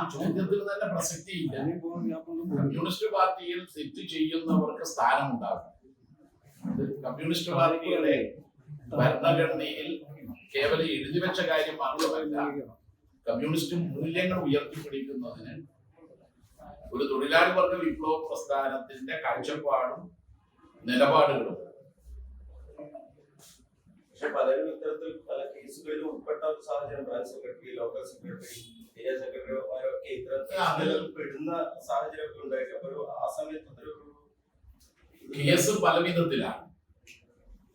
ആ ചോദ്യത്തിന് തന്നെ പ്രസക്തിയില്ല. കമ്മ്യൂണിസ്റ്റ് പാർട്ടിയിൽ സെറ്റ് ചെയ്യുന്നവർക്ക് സ്ഥാനം ഉണ്ടാകും കമ്മ്യൂണിസ്റ്റ് പാർട്ടിയുടെ ഭരണഘടനയിൽ കേവലം എഴുതി വെച്ച കാര്യം മാത്രമല്ല കമ്മ്യൂണിസ്റ്റ് മൂല്യങ്ങൾ ഉയർത്തിപ്പിടിക്കുന്നതിന് ഒരു തൊഴിലാളി വർഗ വിപ്ലവ പ്രസ്ഥാനത്തിന്റെ കാഴ്ചപ്പാടും നിലപാടുകളും. പക്ഷെ പലരും ഇത്തരത്തിൽ പല കേസുകളിലും ഉൾപ്പെട്ട ഒരു സാഹചര്യം branch secretary local secretary area സെക്രട്ടറിമാരൊക്കെ ഇത്തരത്തിൽ അതിൽ പെടുന്ന സാഹചര്യമൊക്കെ ഉണ്ടായിട്ട് അപ്പൊ ഒരു ആ സമയത്ത് അതൊരു കേസ് പല വിധത്തിലാണ്.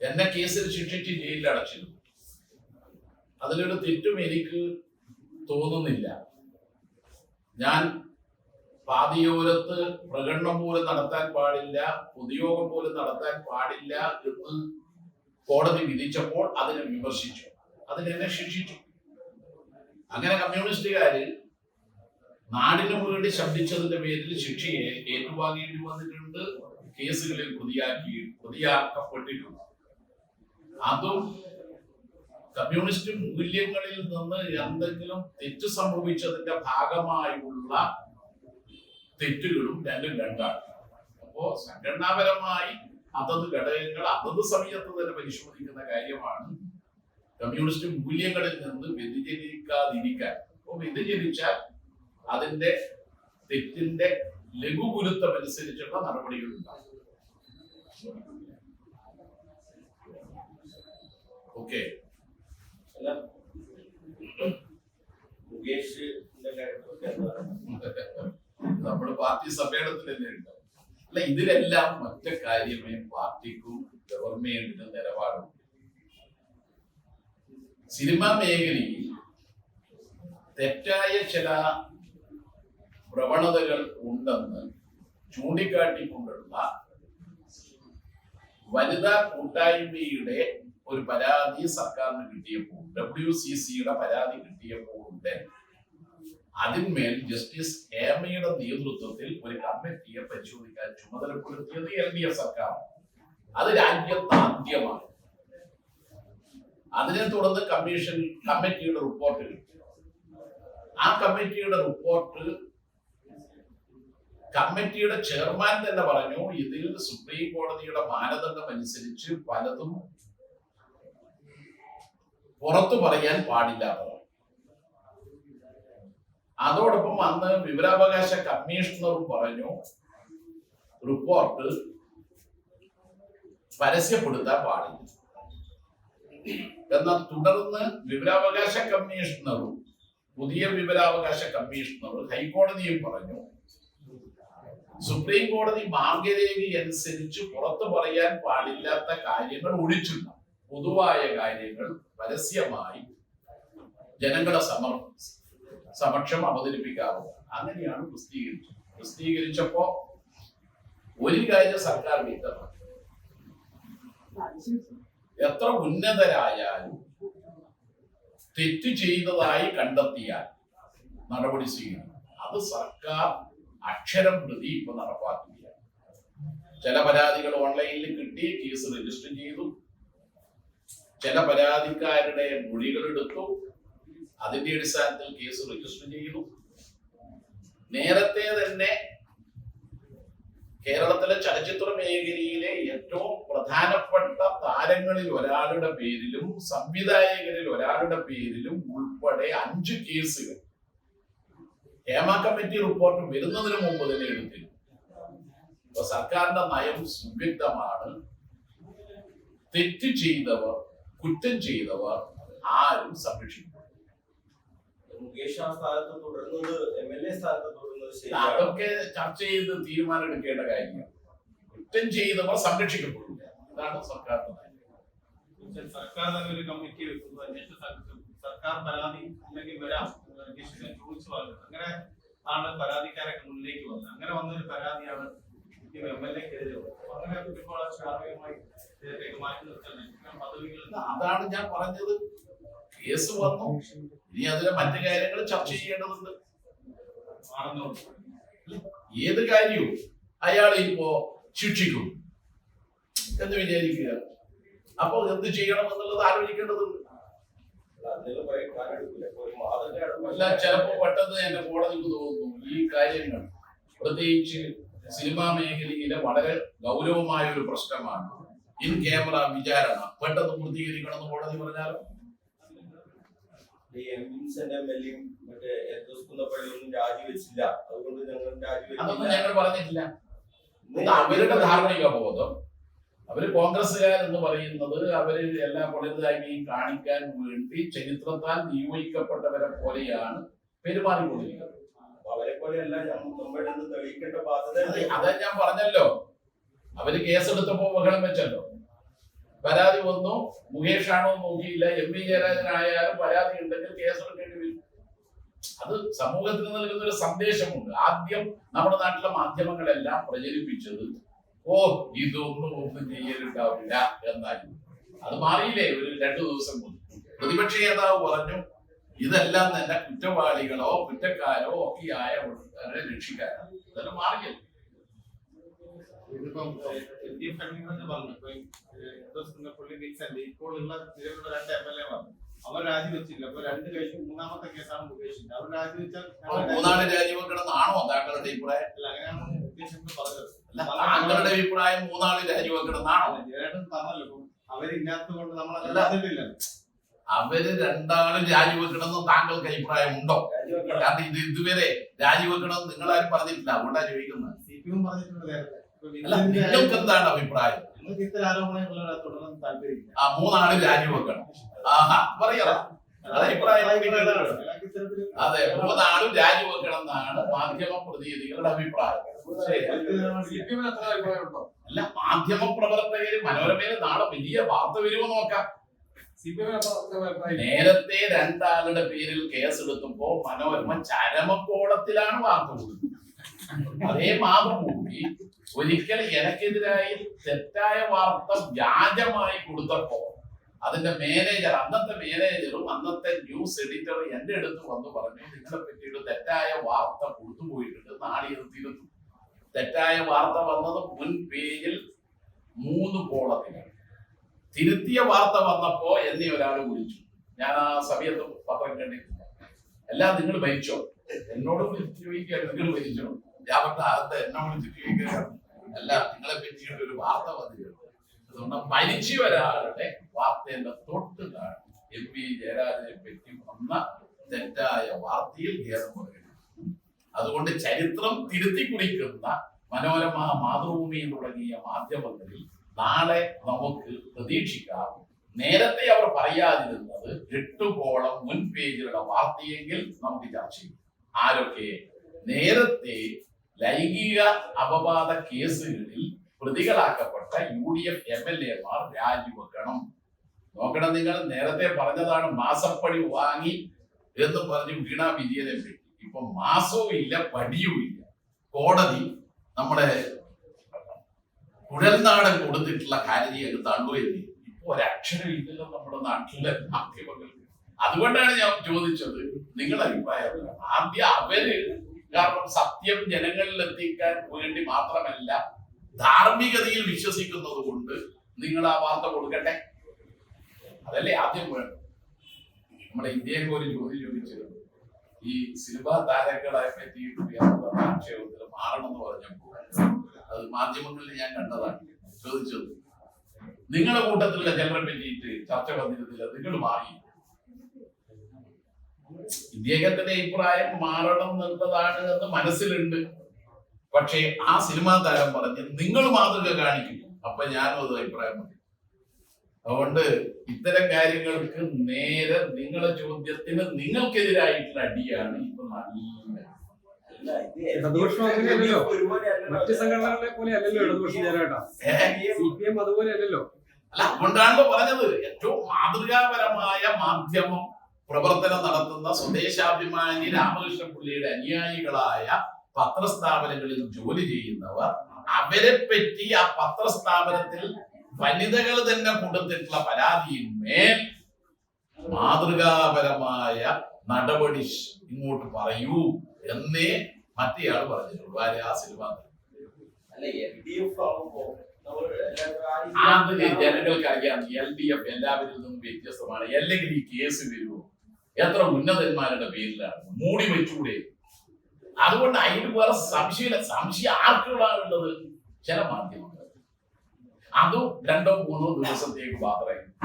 എന്നെ കേസിൽ ശിക്ഷിച്ച് ജയിലിൽ അടച്ചിരുന്നു. അതിലൊരു തെറ്റും എനിക്ക് തോന്നുന്നില്ല. ഞാൻ പാതിയോരത്ത് പ്രകടനം പോലെ നടത്താൻ പാടില്ല പൊതുയോഗം പോലെ നടത്താൻ പാടില്ല എന്ന് കോടതി വിധിച്ചപ്പോൾ അതിനെ വിമർശിച്ചു. അതിനെന്നെ ശിക്ഷിച്ചു. അങ്ങനെ കമ്മ്യൂണിസ്റ്റുകാര് നാടിനു വേണ്ടി ശബ്ദിച്ചതിന്റെ പേരിൽ ശിക്ഷയെ ഏറ്റുവാങ്ങേണ്ടി വന്നിട്ടുണ്ട് കേസുകളിൽ പ്രതിയാക്കി പ്രതിയാക്കപ്പെട്ടിട്ടുണ്ട് അതും കമ്മ്യൂണിസ്റ്റ് മൂല്യങ്ങളിൽ നിന്ന് എന്തെങ്കിലും തെറ്റ് സംഭവിച്ചതിന്റെ ഭാഗമായുള്ള തെറ്റുകളും രണ്ടും രണ്ടാണ്. അപ്പോ സംഘടനാപരമായി അതത് ഘടകങ്ങൾ അതത് സമയത്ത് തന്നെ പരിശോധിക്കുന്ന കാര്യമാണ് കമ്മ്യൂണിസ്റ്റ് മൂല്യങ്ങളിൽ നിന്ന് വ്യതിചലിക്കാതിരിക്കാൻ. അപ്പോൾ വ്യതിചലിച്ചാൽ അതിന്റെ തെറ്റിന്റെ ലഘുഗുരുത്വം അനുസരിച്ചുള്ള നടപടികൾ ഉണ്ടാകും. ഓക്കെ. അല്ല മുകേഷ് നമ്മൾ പാർട്ടി സമ്മേളനത്തിൽ തന്നെ ഉണ്ട്. അല്ല ഇതിലെല്ലാം മറ്റു കാര്യമേ പാർട്ടിക്കും ഗവൺമെന്റിനും നിലപാടും സിനിമാ മേഖലയിൽ തെറ്റായ ചില പ്രവണതകൾ ഉണ്ടെന്ന് ചൂണ്ടിക്കാട്ടിക്കൊണ്ടുള്ള വനിതാ കൂട്ടായ്മയുടെ ഒരു പരാതി സർക്കാരിന് കിട്ടിയപ്പോൾ ഡബ്ല്യു സി സിയുടെ പരാതി കിട്ടിയപ്പോൾ അതിന്മേൽ ജസ്റ്റിസ് ഹേമയുടെ നേതൃത്വത്തിൽ ഒരു കമ്മിറ്റിയെ പരിശോധിക്കാൻ ചുമതലപ്പെടുത്തിയത് എൽ ഡി എഫ് സർക്കാർ അത് രാജ്യത്ത് ആദ്യമാണ് അതിനെ തുടർന്ന് കമ്മീഷൻ കമ്മിറ്റിയുടെ റിപ്പോർട്ട് ആ കമ്മിറ്റിയുടെ റിപ്പോർട്ട് കമ്മിറ്റിയുടെ ചെയർമാൻ തന്നെ പറഞ്ഞു ഇതിൽ സുപ്രീം കോടതിയുടെ മാനദണ്ഡം അനുസരിച്ച് പലതും പുറത്തു പറയാൻ പാടില്ല അതോടൊപ്പം അന്ന് വിവരാവകാശ കമ്മീഷണറും പറഞ്ഞു റിപ്പോർട്ട് പരസ്യപ്പെടുത്താൻ പാടില്ല. എന്നാൽ തുടർന്ന് വിവരാവകാശ കമ്മീഷണറും പുതിയ വിവരാവകാശ കമ്മീഷണർ ഹൈക്കോടതിയും പറഞ്ഞു. സുപ്രീം കോടതി മാർഗരേഖ അനുസരിച്ച് പുറത്തു പറയാൻ പാടില്ലാത്ത കാര്യങ്ങൾ ഒഴിച്ചില്ല പൊതുവായ കാര്യങ്ങൾ പരസ്യമായി ജനങ്ങളെ സമർ സമക്ഷം അവതരിപ്പിക്കാറുണ്ട്. അങ്ങനെയാണ് പ്രസിദ്ധീകരിച്ചത്. പ്രസിദ്ധീകരിച്ചപ്പോ ഒരു കാര്യം സർക്കാർ വ്യക്തമാക്കി. എത്ര ഉന്നതരായാലും തെറ്റ് ചെയ്തതായി കണ്ടെത്തിയാൽ നടപടി സ്വീകരിക്കണം അത് സർക്കാർ അക്ഷരം പ്രതി ഇപ്പൊ നടപ്പാക്കുകയാണ്. ചില പരാതികൾ ഓൺലൈനിൽ കിട്ടി കേസ് രജിസ്റ്റർ ചെയ്തു. ചില പരാതിക്കാരുടെ മൊഴികൾ എടുത്തു. അതിന്റെ അടിസ്ഥാനത്തിൽ കേസ് രജിസ്റ്റർ ചെയ്തു. നേരത്തെ തന്നെ കേരളത്തിലെ ചലച്ചിത്ര മേഖലയിലെ ഏറ്റവും പ്രധാനപ്പെട്ട താരങ്ങളിൽ ഒരാളുടെ പേരിലും സംവിധായകരിൽ ഒരാളുടെ പേരിലും ഉൾപ്പെടെ അഞ്ച് കേസുകൾ. ഹേമ കമ്മിറ്റി റിപ്പോർട്ട് വരുന്നതിന് മുമ്പ് തന്നെ എടുത്തിരുന്നു. ഇപ്പൊ സർക്കാരിന്റെ നയം സുവ്യക്തമാണ് തെറ്റ് ചെയ്തവർ കുറ്റം ചെയ്തവർ ആരും സംരക്ഷിക്കും മുകേഷ് ആ സ്ഥാനത്ത് തുടരുന്നത് എം എൽ എ സ്ഥാനത്ത് തുടരുന്നത് അതൊക്കെ ചർച്ച ചെയ്ത് തീരുമാനം എടുക്കേണ്ട കാര്യങ്ങൾ. കുറ്റം ചെയ്തവർ സംരക്ഷിക്കപ്പെടില്ല ഇതാണ് സർക്കാരിന്റെ സർക്കാർ തന്നെ ഒരു കമ്മിറ്റി വെക്കുന്നു അന്വേഷണ സർക്കാർ പരാതി അല്ലെങ്കിൽ വരാം. അന്വേഷിക്കാൻ ചോദിച്ചു പറഞ്ഞു. അങ്ങനെ ആണ് പരാതിക്കാരൊക്കെ മുന്നിലേക്ക് വന്നത്. അങ്ങനെ വന്നൊരു പരാതിയാണ് എം എൽ എക്കെതിരെ അങ്ങനെ ഇപ്പോൾ ശാരീരികമായി ഇതിലേക്ക് മാറ്റി നിർത്താൻ ഇത്തരം അതാണ് ഞാൻ പറഞ്ഞത്. കേസ് വന്നു. ഇനി അതിലെ മറ്റു കാര്യങ്ങൾ ചർച്ച ചെയ്യേണ്ടതുണ്ട്. ഏത് കാര്യവും അയാളെ ഇപ്പോ ശിക്ഷിക്കും എന്ന് വിചാരിക്കുക. അപ്പൊ എന്ത് ചെയ്യണം എന്നുള്ളത് ആലോചിക്കേണ്ടതുണ്ട്. അല്ല ചിലപ്പോ പെട്ടെന്ന് എന്റെ കോടതിക്ക് തോന്നുന്നു ഈ കാര്യങ്ങൾ. പ്രത്യേകിച്ച് സിനിമാ മേഖലയിലെ വളരെ ഗൗരവമായ ഒരു പ്രശ്നമാണ്. ഇൻ ക്യാമറ വിചാരണ. പെട്ടെന്ന് പൂർത്തീകരിക്കണം എന്ന് കോടതി പറഞ്ഞാലോ? ഈ എം വിൻസെന്റ് എം എൽ എയും മറ്റേ എന്തോസ് കുന്നപ്പള്ളിയൊന്നും രാജിവെച്ചില്ല. അതുകൊണ്ട് ഞങ്ങൾ അതൊന്നും രാജിവെച്ചില്ല ഞങ്ങൾ പറഞ്ഞിട്ടില്ല. ഇത് അവരുടെ ധാർമ്മിക ബോധം അവർ കോൺഗ്രസ്സുകാരെന്ന് പറയുന്നത് അവർ എല്ലാ പൊളിതായ്മയും കാണിക്കാൻ വേണ്ടി ചരിത്രത്താൽ നിയോഗിക്കപ്പെട്ടവരെ പോലെയാണ് പെരുമാറിക്കൊണ്ടിരിക്കുന്നത്. അവരെ പോലെയല്ല നമ്മുടെ തെളിയിക്കേണ്ട ബാധ്യത അത് അതാ ഞാൻ പറഞ്ഞല്ലോ. അവർ കേസെടുത്തപ്പോ ബഹളം വെച്ചല്ലോ. പരാതി വന്നു. മുകേഷ് ആണോ നോക്കിയില്ല. എം വി ജയരാജനായാലും പരാതി ഉണ്ടെങ്കിൽ കേസെടുക്കേണ്ടി വരും. അത് സമൂഹത്തിന് നൽകുന്ന ഒരു സന്ദേശമുണ്ട്. ആദ്യം നമ്മുടെ നാട്ടിലെ മാധ്യമങ്ങളെല്ലാം പ്രചരിപ്പിച്ചത് ഓ ഇതൊന്നും ഒന്നും ചെയ്യലുണ്ടാവില്ല എന്നായിരുന്നു. അത് മാറിയില്ലേ? ഒരു രണ്ടു ദിവസം കൊണ്ട് പ്രതിപക്ഷ നേതാവ് പറഞ്ഞു ഇതെല്ലാം തന്നെ കുറ്റവാളികളോ കുറ്റക്കാരോ ഒക്കെ ആയവരെ രക്ഷിക്കാനാണ്. ഇതെല്ലാം മാറിയല്ലോ? ഇതിപ്പം എൽ ഡി എഫ് കൺവീനർ പറഞ്ഞു. ഇപ്പൊ ഈ, ഏഹ്, എന്തോസ് കുന്നപ്പള്ളി വിൻസെന്റ് ഇപ്പോൾ ഉള്ള നിലവിലുള്ള രണ്ട് എം എൽ എ മാർ. അവർ രാജിവെച്ചില്ല അപ്പൊ രണ്ട് കഴിഞ്ഞു മൂന്നാമത്തെ കേസാണ് മുകേഷിന്റെ അവർ രാജിവെച്ചാൽ രാജിവെക്കണമെന്നാണോ താങ്കളുടെ അഭിപ്രായം? അല്ല, അങ്ങനെയാണ് പറഞ്ഞത്. താങ്കളുടെ അഭിപ്രായം രാജിവെക്കണമെന്നാണോ ജയരാജൻ പറഞ്ഞല്ലോ ഇപ്പം നമ്മൾ അവർ രണ്ടാളും രാജിവെക്കണമെന്ന് താങ്കൾക്ക് അഭിപ്രായം ഉണ്ടോ കാരണം ഇത് ഇതുവരെ രാജിവെക്കണമെന്ന് നിങ്ങളാരും പറഞ്ഞിട്ടില്ല. അതുകൊണ്ടാണ് ചോദിക്കുന്നത്. സി പി എം പറഞ്ഞിട്ടുണ്ട് നേരത്തെ. അല്ല നിങ്ങൾക്ക് എന്താണ് അഭിപ്രായം? ആ മൂന്നാണ് രാജി വെക്കണം. ആഹാ പറയാം അത് മൂന്നാളും രാജിവെക്കണം എന്നാണ് മാധ്യമ പ്രതിനിധികളുടെ അഭിപ്രായം. അല്ല മാധ്യമ പ്രവർത്തകര് മനോരമയിൽ നാളെ വലിയ വാർത്ത വരുമോ നോക്കാം. നേരത്തെ രണ്ടാളുടെ പേരിൽ കേസ് എടുത്തപ്പോ മനോരമ ചരമക്കോളത്തിലാണ് വാർത്ത കൊടുക്കുന്നത്. അതേ മാതൃഭൂമി ഒരിക്കൽ എനക്കെതിരായി തെറ്റായ വാർത്ത വ്യാജമായി കൊടുത്തപ്പോ അതിന്റെ മാനേജർ അന്നത്തെ മാനേജറും അന്നത്തെ ന്യൂസ് എഡിറ്ററും എന്റെ അടുത്ത് വന്ന് പറഞ്ഞു നിങ്ങളെ പറ്റിയിട്ട് തെറ്റായ വാർത്ത കൊടുത്തുപോയിട്ടുണ്ട് നാളെ തിരുത്തും. തെറ്റായ വാർത്ത വന്നത് മുൻ പേജിൽ മൂന്ന് കോളത്തിലാണ് തിരുത്തിയ വാർത്ത വന്നപ്പോ എന്നെ ഒരാൾ വിളിച്ചു. ഞാൻ ആ സമയത്ത് പത്രം കണ്ടിട്ടില്ല. എല്ലാം നിങ്ങൾ ഭരിച്ചോ എന്നോട് ചോദിക്കുക നിങ്ങൾ ഭരിച്ചോ ഞാൻ പറഞ്ഞ വിളിച്ചിട്ട് ചോദിക്കുകയാണ് അല്ല നിങ്ങളെ പറ്റിയിട്ട് ഒരു വാർത്ത വന്നിട്ടുണ്ട് അതുകൊണ്ട് മരിച്ചു വരാളുടെ വാർത്തയുടെ തൊട്ട് കാണും എം പി ജയരാജനെ പറ്റി വന്ന തെറ്റായ വാർത്തയിൽ ഖേദം പറയുന്നു. അതുകൊണ്ട് ചരിത്രം തിരുത്തി കുറിക്കുന്ന മനോരമ മാതൃഭൂമി തുടങ്ങിയ മാധ്യമങ്ങളിൽ നാളെ നമുക്ക് പ്രതീക്ഷിക്കാം. നേരത്തെ അവർ പറയാതിരുന്നത് എട്ടുകോളം മുൻ പേജിലുള്ള വാർത്തയെങ്കിൽ നമുക്ക് ചർച്ച ചെയ്യും. ആരൊക്കെ? നേരത്തെ ലൈംഗിക അപവാദ കേസുകളിൽ പ്രതികളാക്കപ്പെട്ട U D F M L എമാർ രാജിവെക്കണം നോക്കണം നിങ്ങൾ. നേരത്തെ പറഞ്ഞതാണ് മാസപ്പടി വാങ്ങി എന്ന് പറഞ്ഞ് വീണ വിജയനെ പറ്റി ഇപ്പൊ മാസവും ഇല്ല പടിയും ഇല്ല. കോടതി നമ്മുടെ കുഴൽനാടൻ കൊടുത്തിട്ടുള്ള ഹർജി എടുത്താണ്ടോ എന്ന്. ഇപ്പൊ ഒരക്ഷരം ഇല്ലല്ലോ നമ്മുടെ നാട്ടിലെ മാധ്യമങ്ങൾക്ക്. അതുകൊണ്ടാണ് ഞാൻ ചോദിച്ചത് നിങ്ങളുടെ അഭിപ്രായം? ആദ്യം അവർ കാരണം സത്യം ജനങ്ങളിൽ എത്തിക്കാൻ വേണ്ടി മാത്രമല്ല ധാർമ്മികതയിൽ വിശ്വസിക്കുന്നത് കൊണ്ട് നിങ്ങൾ ആ വാർത്ത കൊടുക്കട്ടെ? അതല്ലേ ആദ്യം വേണം നമ്മുടെ ഇന്ത്യയിൽ ഒരു ജോലി ചോദിച്ചിരുന്നു ഈ സിനിമാ താരങ്ങളെ പറ്റിയിട്ടുള്ള ആക്ഷേപത്തിൽ മാറണമെന്ന് പറഞ്ഞപ്പോൾ അത് മാധ്യമങ്ങളിൽ ഞാൻ കണ്ടതാണ് ചോദിച്ചത്. നിങ്ങളുടെ കൂട്ടത്തിലുള്ള ചിലരെ പറ്റിയിട്ട് ചർച്ച വന്നിരുന്നില്ല നിങ്ങൾ മാറി. ഇദ്ദേഹത്തിന്റെ അഭിപ്രായം മാറണം എന്നുള്ളതാണ് എന്ന് മനസ്സിലുണ്ട്. പക്ഷേ ആ സിനിമാ താരം പറഞ്ഞ് നിങ്ങൾ മാതൃക കാണിക്കും. അപ്പൊ ഞാനും അത് അഭിപ്രായം പറയും. അതുകൊണ്ട് ഇത്തരം കാര്യങ്ങൾക്ക് നേരെ നിങ്ങളുടെ ചോദ്യത്തിന് നിങ്ങൾക്കെതിരായിട്ടുള്ള അടിയാണ് ഇപ്പൊ നല്ല. മറ്റ് സംഘടനകളെ പോലെ അല്ലല്ലോ ഇടതുപക്ഷ ചേരാട്ടാ. ഏ? സി പി എം അതുപോലെ അല്ലല്ലോ അല്ല അതുകൊണ്ടാണല്ലോ പറഞ്ഞത്. ഏറ്റവും മാതൃകാപരമായ മാധ്യമം പ്രവർത്തനം നടത്തുന്ന സ്വദേശാഭിമാനി രാമകൃഷ്ണ പുള്ളിയുടെ അനുയായികളായ പത്രസ്ഥാപനങ്ങളിൽ ജോലി ചെയ്യുന്നവർ അവരെ പറ്റി ആ പത്രസ്ഥാപനത്തിൽ വനിതകൾ തന്നെ കൊടുത്തിട്ടുള്ള പരാതിയിന്മേൽ മാതൃകാപരമായ നടപടി ഇങ്ങോട്ട് പറയൂ എന്നേ മറ്റേയാൾ പറഞ്ഞിട്ടുള്ളൂ. ആര്? ആ സിനിമ ജനങ്ങൾക്ക് അറിയാം എൽ ഡി എഫ് എല്ലാവരിൽ നിന്നും വ്യത്യസ്തമാണ്. അല്ലെങ്കിൽ ഈ കേസ് വരുമോ എത്ര ഉന്നതന്മാരുടെ പേരിലാണ് മൂടി വെച്ചൂടെ? അതുകൊണ്ട് അതിന് വേറെ സംശയമില്ല. സംശയം ആർക്കുള്ളതാണുള്ളത് ചില മാധ്യമങ്ങൾ. അതും രണ്ടോ മൂന്നോ ദിവസത്തേക്ക് മാത്രമേ